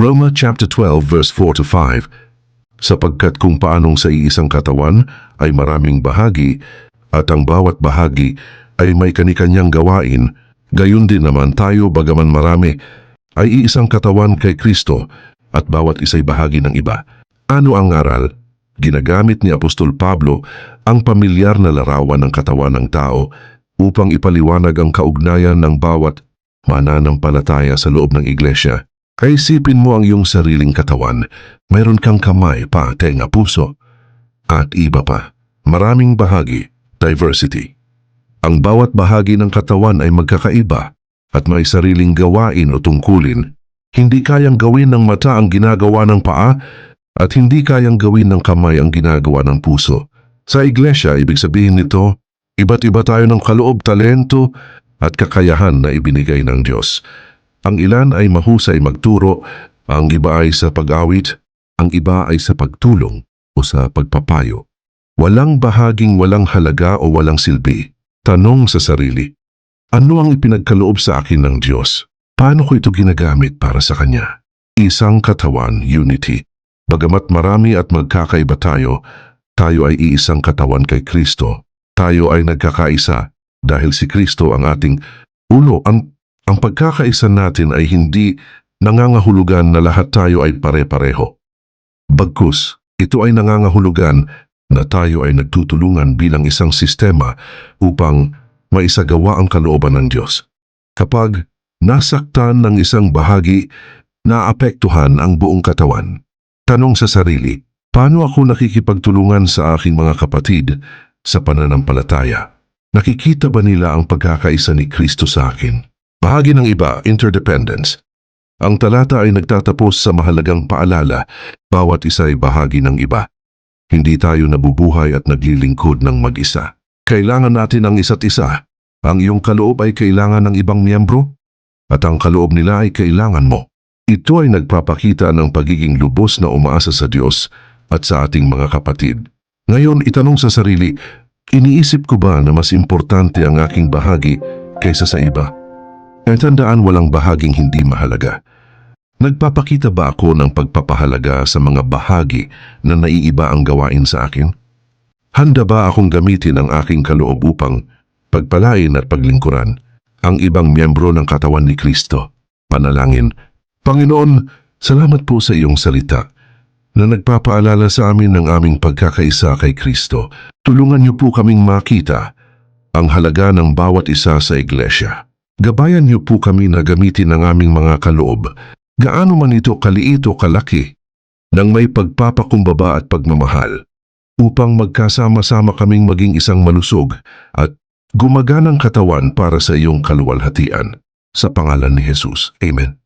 Roma chapter 12 verse 4 to 5 Sapagkat kung paanong sa iisang katawan ay maraming bahagi at ang bawat bahagi ay may kanikanyang gawain, gayon din naman tayo bagaman marami ay iisang katawan kay Kristo at bawat isa'y bahagi ng iba. Ano ang aral? Ginagamit ni Apostol Pablo ang pamilyar na larawan ng katawan ng tao upang ipaliwanag ang kaugnayan ng bawat mananampalataya sa loob ng iglesia. Kaisipin mo ang iyong sariling katawan. Mayroon kang kamay, pa, tenga, puso, at iba pa. Maraming bahagi, diversity. Ang bawat bahagi ng katawan ay magkakaiba at may sariling gawain o tungkulin. Hindi kayang gawin ng mata ang ginagawa ng paa at hindi kayang gawin ng kamay ang ginagawa ng puso. Sa iglesia, ibig sabihin nito, iba't iba tayo ng kaloob, talento at kakayahan na ibinigay ng Diyos. Ang ilan ay mahusay magturo, ang iba ay sa pag-awit, ang iba ay sa pagtulong o sa pagpapayo. Walang bahaging walang halaga o walang silbi. Tanong sa sarili, ano ang ipinagkaloob sa akin ng Diyos? Paano ko ito ginagamit para sa Kanya? Isang katawan, unity. Bagamat marami at magkakaiba tayo, tayo ay iisang katawan kay Kristo. Tayo ay nagkakaisa dahil si Kristo ang ating ulo. Ang, ang pagkakaisa natin ay hindi nangangahulugan na lahat tayo ay pare-pareho. Bagkus, ito ay nangangahulugan na tayo ay nagtutulungan bilang isang sistema upang maisagawa ang kalooban ng Diyos. Kapag nasaktan ng isang bahagi, naapektuhan ang buong katawan. Tanong sa sarili, paano ako nakikipagtulungan sa aking mga kapatid sa pananampalataya? Nakikita ba nila ang pagkakaisa ni Kristo sa akin? Bahagi ng iba, interdependence. Ang talata ay nagtatapos sa mahalagang paalala, bawat isa ay bahagi ng iba. Hindi tayo nabubuhay at naglilingkod ng mag-isa. Kailangan natin ang isa't isa. Ang iyong kaloob ay kailangan ng ibang miyembro at ang kaloob nila ay kailangan mo. Ito ay nagpapakita ng pagiging lubos na umaasa sa Diyos at sa ating mga kapatid. Ngayon, itanong sa sarili, iniisip ko ba na mas importante ang aking bahagi kaysa sa iba? At tandaan walang bahaging hindi mahalaga. Nagpapakita ba ako ng pagpapahalaga sa mga bahagi na naiiba ang gawain sa akin? Handa ba akong gamitin ang aking kaloob upang pagpalain at paglingkuran ang ibang miyembro ng katawan ni Kristo? Panalangin, Panginoon, salamat po sa iyong salita na nagpapaalala sa amin ng aming pagkakaisa kay Kristo. Tulungan niyo po kaming makita ang halaga ng bawat isa sa iglesia. Gabayan niyo po kami na gamitin ang aming mga kaloob, gaano man ito kaliit o kalaki, nang may pagpapakumbaba at pagmamahal, upang magkasama-sama kaming maging isang malusog at gumaganang katawan para sa iyong kaluwalhatian. Sa pangalan ni Jesus. Amen.